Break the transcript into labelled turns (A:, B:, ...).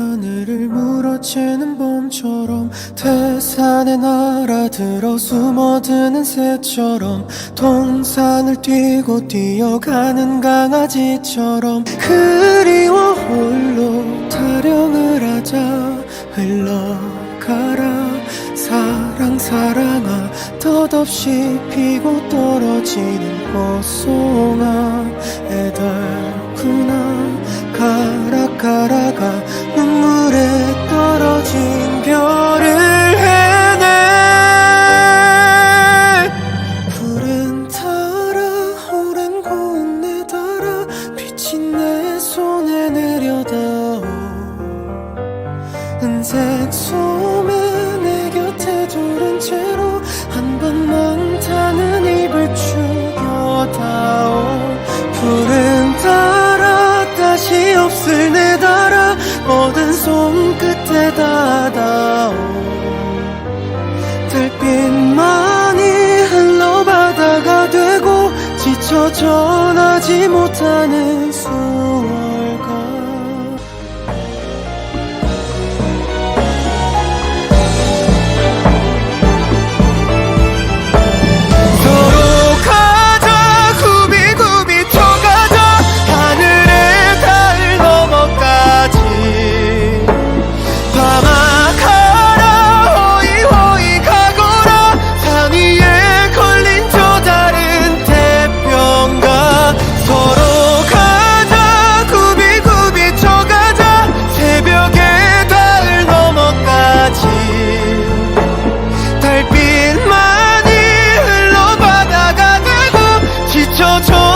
A: 하늘을 물어채는 봄처럼 태산에 날아들어 숨어드는 새처럼 동산을 뛰고 뛰어가는 강아지처럼 그리워 홀로 타령을 하자 흘러가라. 사랑 사랑아 덧없이 피고 떨어지는 꽃송아 애달 은색 소매 내 곁에 두른 채로 한 번만 타는 입을 죽여다오. 푸른 달아 다시 없을 내 달아 모든 손끝에 닿아다오. 달빛만이 흘러 바다가 되고 지쳐 전하지 못하는 cho